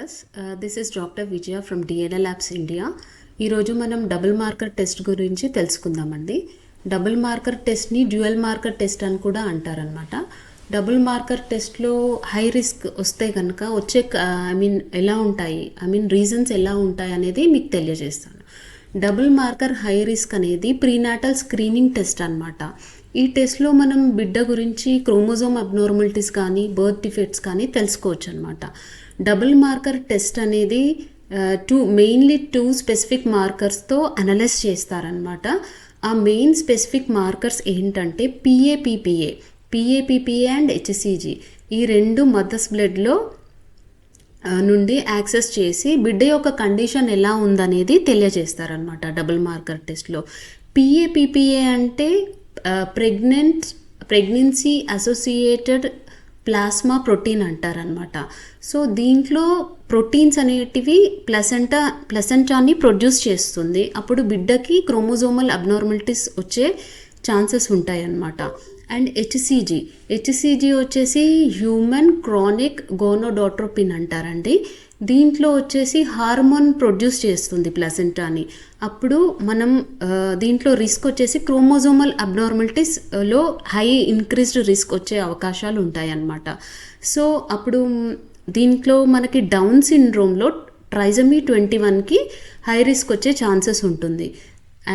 Viewers this is doctor Vijaya from DNL labs India ఈరోజు మనం double marker test గురించి తెలుసుకుందామండి. డబుల్ మార్కర్ టెస్ట్ని డ్యూయల్ మార్కర్ టెస్ట్ అని కూడా అంటారనమాట డబుల్ మార్కర్ టెస్ట్లో హై రిస్క్ వస్తే కనుక వచ్చే ఐ మీన్ ఎలా ఉంటాయి? ఐ మీన్ రీజన్స్ ఎలా ఉంటాయి అనేది మీకు తెలియజేస్తాను. డబుల్ మార్కర్ హై రిస్క్ అనేది ప్రీనాటల్ స్క్రీనింగ్ టెస్ట్ అనమాట ఈ టెస్ట్లో మనం బిడ్డ గురించి క్రోమోజోమ్ అబ్నార్మలిటీస్ కానీ బర్త్ డిఫెక్ట్స్ కానీ తెలుసుకోవచ్చు అనమాట డబుల్ మార్కర్ టెస్ట్ అనేది టూ మెయిన్లీ టూ స్పెసిఫిక్ మార్కర్స్తో అనలైజ్ చేస్తారనమాట ఆ మెయిన్ స్పెసిఫిక్ మార్కర్స్ ఏంటంటే పిఏపిపిఏ పిఏపిపిఏ అండ్ హెచ్సిజి. ఈ రెండు మదర్స్ బ్లడ్లో నుండి యాక్సెస్ చేసి బిడ్డ యొక్క కండిషన్ ఎలా ఉందనేది తెలియజేస్తారనమాట డబుల్ మార్కర్ టెస్ట్లో. పిఏపిపిఏ అంటే pregnant pregnancy associated plasma protein అంటారనమాట సో దీంట్లో ప్రోటీన్స్ అనేటివి ప్లసెంటా ప్లసెంటాన్ని ప్రొడ్యూస్ చేస్తుంది. అప్పుడు బిడ్డకి క్రోమోజోమల్ అబ్నార్మలిటీస్ వచ్చే ఛాన్సెస్ ఉంటాయి అన్నమాట అండ్ హెచ్సిజి హెచ్సిజి వచ్చేసి హ్యూమన్ క్రానిక్ గోనోడాట్రోపిన్ అంటారండి. దీంట్లో వచ్చేసి హార్మోన్ ప్రొడ్యూస్ చేస్తుంది ప్లసెంటాని. అప్పుడు మనం దీంట్లో రిస్క్ వచ్చేసి క్రోమోజోమల్ అబ్నార్మలిటీస్లో హై ఇంక్రీస్డ్ రిస్క్ వచ్చే అవకాశాలు ఉంటాయి అన్నమాట సో అప్పుడు దీంట్లో మనకి డౌన్ సిండ్రోమ్లో ట్రైజమీ ట్వంటీ వన్కి హై రిస్క్ వచ్చే ఛాన్సెస్ ఉంటుంది.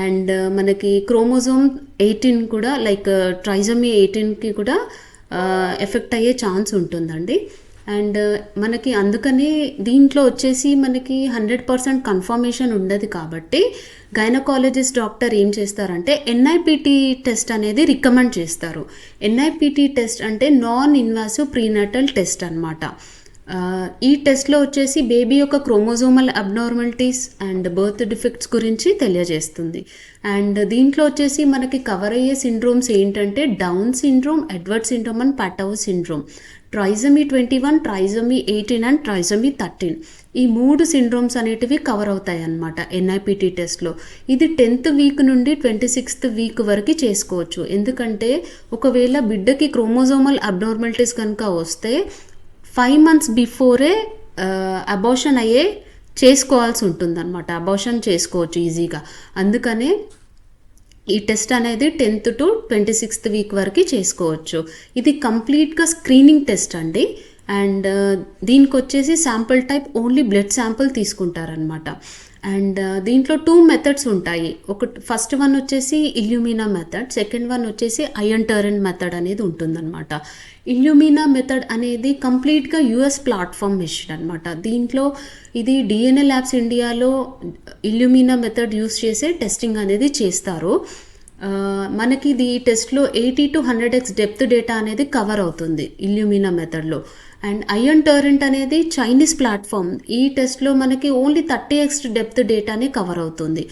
అండ్ మనకి క్రోమోజోమ్ ఎయిటీన్ కూడా లైక్ ట్రైజమీ ఎయిటీన్కి కూడా ఎఫెక్ట్ అయ్యే ఛాన్స్ ఉంటుందండి. అండ్ మనకి అందుకనే దీంట్లో వచ్చేసి మనకి హండ్రెడ్ పర్సెంట్ కన్ఫర్మేషన్ ఉండదు కాబట్టి గైనకాలజిస్ట్ డాక్టర్ ఏం చేస్తారంటే ఎన్ఐపిటి టెస్ట్ అనేది రికమెండ్ చేస్తారు. N I P T test అంటే నాన్ ఇన్వాసివ్ ప్రీనటల్ టెస్ట్ అన్నమాట. ఈ టెస్ట్లో వచ్చేసి బేబీ యొక్క chromosomal abnormalities and birth defects గురించి తెలియజేస్తుంది. అండ్ దీంట్లో వచ్చేసి మనకి కవర్ అయ్యే సిండ్రోమ్స్ ఏంటంటే down syndrome Edward syndrome and Patau syndrome. Trisomy twenty one trisomy eighteen and trisomy thirteen. ఈ మూడు సిండ్రోమ్స్ అనేటివి కవర్ అవుతాయి అన్నమాట ఎన్ఐపిటి టెస్ట్లో ఇది టెన్త్ వీక్ నుండి ట్వంటీ సిక్స్త్ వీక్ వరకు చేసుకోవచ్చు. ఎందుకంటే ఒకవేళ బిడ్డకి క్రోమోజోమల్ అబ్నార్మల్టీస్ కనుక వస్తే ఫైవ్ మంత్స్ బిఫోరే అబోషన్ అయ్యే చేసుకోవాల్సి ఉంటుందన్నమాట. అబోషన్ చేసుకోవచ్చు ఈజీగా అందుకనే ఈ టెస్ట్ అనేది tenth to twenty sixth week వరకు చేసుకోవచ్చు. ఇది కంప్లీట్గా స్క్రీనింగ్ టెస్ట్ అండి. అండ్ దీనికి వచ్చేసి sample type only blood sample తీసుకుంటారనమాట and దీంట్లో టూ మెథడ్స్ ఉంటాయి. ఒక ఫస్ట్ వన్ వచ్చేసి ఇల్యూమినా మెథడ్ సెకండ్ వన్ వచ్చేసి అయన్ టర్న్ మెథడ్ అనేది ఉంటుందన్నమాట. ఇల్యూమినా మెథడ్ అనేది కంప్లీట్గా యుఎస్ ప్లాట్ఫామ్ మెషిన్ అనమాట దీంట్లో ఇది డిఎన్ఏ ల్యాబ్స్ ఇండియాలో ఇల్యూమినా మెథడ్ యూస్ చేసే టెస్టింగ్ అనేది చేస్తారు. మనకి ఇది ఈ టెస్ట్లో eighty to hundred X depth data అనేది కవర్ అవుతుంది ఇల్యూమినా మెథడ్లో. అండ్ అయన్ టర్రెంట్ అనేది చైనీస్ ప్లాట్ఫామ్. ఈ టెస్ట్లో మనకి ఓన్లీ థర్టీ ఎక్స్ డెప్త్ డేటానే కవర్ అవుతుంది.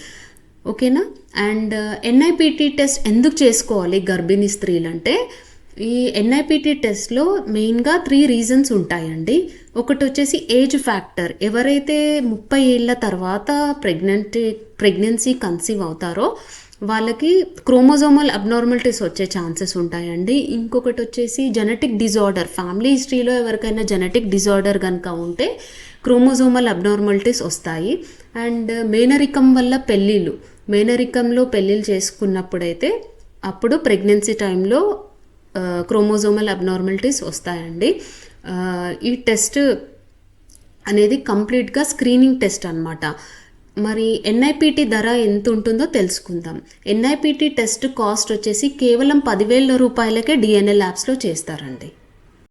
ఓకేనా? అండ్ ఎన్ఐపిటి టెస్ట్ ఎందుకు చేసుకోవాలి గర్భిణీ స్త్రీలు అంటే ఈ ఎన్ఐపిటి టెస్ట్లో మెయిన్గా త్రీ రీజన్స్ ఉంటాయండి. ఒకటి వచ్చేసి ఏజ్ ఫ్యాక్టర్. ఎవరైతే ముప్పై ఏళ్ళ తర్వాత ప్రెగ్నెంట్ ప్రెగ్నెన్సీ కన్సీవ్ అవుతారో వాళ్ళకి క్రోమోజోమల్ అబ్నార్మలిటీస్ వచ్చే ఛాన్సెస్ ఉంటాయండి. ఇంకొకటి వచ్చేసి జెనెటిక్ డిజార్డర్ ఫ్యామిలీ హిస్టరీలో ఎవరికైనా జెనెటిక్ డిజార్డర్ కనుక ఉంటే క్రోమోజోమల్ అబ్నార్మల్టీస్ వస్తాయి. అండ్ మేనరికం uh, వల్ల పెళ్ళిళ్ళు. మేనరికంలో పెళ్ళిళ్ళు చేసుకున్నప్పుడైతే అప్పుడు ప్రెగ్నెన్సీ టైంలో క్రోమోజోమల్ అబ్నార్మల్టీస్ వస్తాయండి. Uh, ఈ టెస్ట్ అనేది కంప్లీట్గా స్క్రీనింగ్ టెస్ట్ అనమాట మరి ఎన్ఐపిటి ధర ఎంత ఉంటుందో తెలుసుకుందాం. ఎన్ఐపిటి టెస్ట్ కాస్ట్ వచ్చేసి కేవలం పదివేల రూపాయలకే డిఎన్ఏ ల్యాబ్స్లో చేస్తారండి.